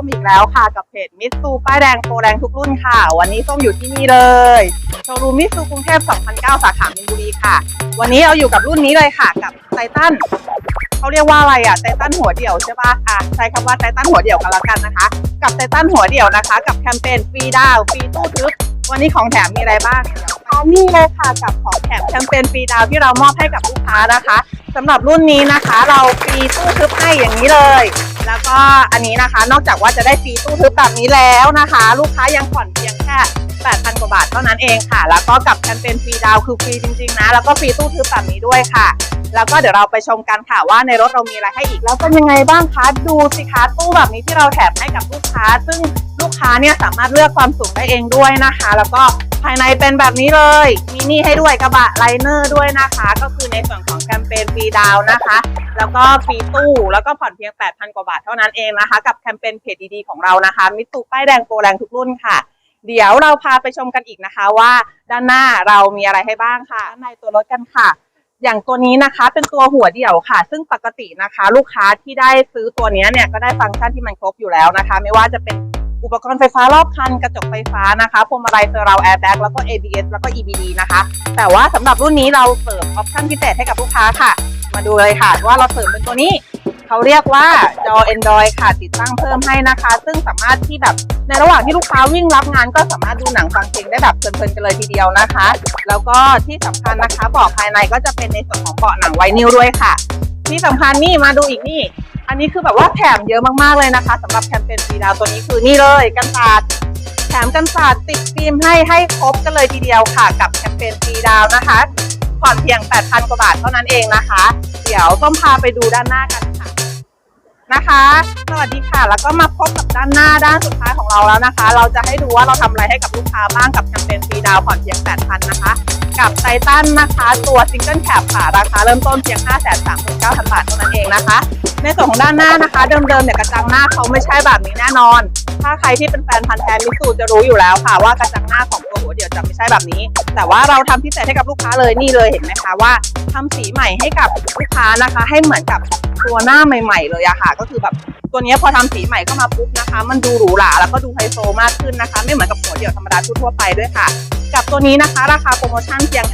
ส้มอีกแล้วค่ะกับเพจมิตซูป้ายแดงโปรแรงทุกรุ่นค่ะ วันนี้ส้มอยู่ที่นี่เลยโชว์รูมมิตซูกรุงเทพ2009 สาขามินบุรีค่ะ วันนี้เราอยู่กับรุ่นนี้เลยค่ะ กับไททันเขาเรียกว่าอะไรอะไททันหัวเดี่ยวใช่ปะอะใช้คำว่าไททันหัวเดี่ยวกันล้วกันนะคะ กับไททันหัวเดี่ยวนะคะ กับแคมเปญฟรีดาวฟรีตู้ทึบวันนี้ของแถมมีอะไรบ้างนนี้เลยค่ะกับของแถมแคมเปญฟรีดาวที่เรามอบให้กับลูกค้านะคะสำหรับรุ่นนี้นะคะ เราฟรีตู้ทึบให้อย่างนี้เลย แล้วก็อันนี้นะคะ นอกจากว่าจะได้ฟรีตู้ทึบแบบนี้แล้วนะคะ ลูกค้ายังผ่อนเพียงแค่ 8,000 กว่าบาทเท่านั้นเองค่ะ แล้วก็กับแคมเปญฟรีดาวคือฟรีจริงๆนะ แล้วก็ฟรีตู้ทึบแบบนี้ด้วยค่ะ แล้วก็เดี๋ยวเราไปชมกันค่ะว่าในรถเรามีอะไรให้อีก แล้วเป็นยังไงบ้างคะ ดูสิคะตู้แบบนี้ที่เราแถมให้กับลูกค้า ซึ่งลูกค้าเนี่ยสามารถเลือกความสูงได้เองด้วยนะคะ แล้วก็ ภายในเป็นแบบนี้เลย มีนี่ให้ด้วยกระบะไลเนอร์ด้วยนะคะ ก็คือในส่วนของแคมเปญฟรีดาวนะคะ แล้วก็ฟรีตู้แล้วก็ผ่อนเพียง 8,000 กว่าบาทเท่านั้นเองนะคะ กับแคมเปญเพจดีๆของเรานะคะ มิตูป้ายแดงโปรแรงทุกรุ่นค่ะเดี๋ยวเราพาไปชมกันอีกนะคะว่าด้านหน้าเรามีอะไรให้บ้างค่ะด้านในตัวรถกันค่ะ อย่างตัวนี้นะคะเป็นตัวหัวเดี่ยวค่ะ ซึ่งปกตินะคะ ลูกค้าที่ได้ซื้อตัวนี้เนี่ยก็ได้ฟังก์ชันที่มันครบอยู่แล้วนะคะ ไม่ว่าจะเป็น อุปกรณ์ไฟฟ้ารอบคัน กระจกไฟฟ้านะคะพวงมาลัยเซอร์ราวแอร์แบ็กแล้วก็ ABS แล้วก็ EBD นะคะ แต่ว่าสำหรับรุ่นนี้เราเสริมออปชั่นพิเศษให้กับลูกค้าค่ะ มาดูเลยค่ะว่าเราเสริมเป็นตัวนี้เขาเรียกว่าจอ Android ค่ะติดตั้งเพิ่มให้นะคะ ซึ่งสามารถที่แบบในระหว่างที่ลูกค้าวิ่งรับงานก็สามารถดูหนังฟังเพลงได้แบบเพลินๆกันเลยทีเดียวนะคะ แล้วก็ที่สำคัญนะคะเบาะภายในก็จะเป็นในส่วนของเบาะหนังไวนิลด้วยค่ะ ที่สำคัญนี่มาดูอีกนี่ อันนี้คือแบบว่าแถมเยอะมากๆเลยนะคะสำหรับแคมเปญฟรีดาวตัวนี้คือนี่เลยกันศาสตร์แถมกันศาสตร์ติดฟิล์มให้ให้ครบกันเลยทีเดียวค่ะ กับแคมเปญฟรีดาวนะคะผ่อนเพียง 8,000 กว่าบาทเท่านั้นเองนะคะ เดี๋ยวต้มพาไปดูด้านหน้ากันค่ะ นะคะ สวัสดีค่ะ แล้วก็มาพบกับด้านหน้าด้านสุดท้ายของเราแล้วนะคะ เราจะให้ดูว่าเราทำอะไรให้กับลูกค้าบ้างกับแคมเปญฟรีดาวผ่อนเพียง 8,000 นะคะ กับไททันนะคะตัวซิงเกิลแคปค่ะ ราคาเริ่มต้นเพียง 539,000 บาทเท่านั้นเองนะคะ ในส่วนของด้านหน้านะคะ เดิมๆเนี่ยกระจังหน้าเขาไม่ใช่แบบนี้แน่นอน ถ้าใครที่เป็นแฟนพันธ์แท้มิสูจะรู้อยู่แล้วค่ะว่ากระจังหน้าของ ว่าเดี๋ยวจะไม่ใช่แบบนี้ แต่ว่าเราทำพิเศษให้กับลูกค้าเลยนี่เลยเห็นไหมคะว่าทำสีใหม่ให้กับลูกค้านะคะ ให้เหมือนกับตัวหน้าใหม่ ๆ เลยอะค่ะ ก็คือแบบตัวนี้พอทำสีใหม่เข้ามาปุ๊บนะคะ มันดูหรูหราแล้วก็ดูไฮโซมากขึ้นนะคะ ไม่เหมือนกับหัวเดี่ยวธรรมดาทั่วไปด้วยค่ะ กับตัวนี้นะคะ ราคาโปรโมชั่นเพียง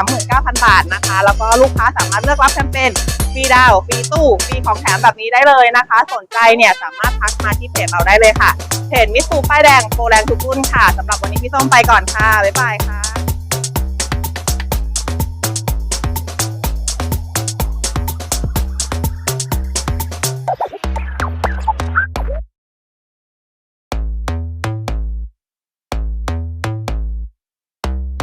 539,000 บาทนะคะ แล้วก็ลูกค้าสามารถเลือกรับแคมเปญฟรีดาวฟรีตู้ฟรีของแถมแบบนี้ได้เลยนะคะ สนใจเนี่ยสามารถทักมาที่เพจเราได้เลยค่ะเพจมิสูป้ายแดงโปรแรงทุกรุ่นค่ะสำหรับวันนี้พี่ส้มไปก่อนค่ะบ๊ายบายค่ะ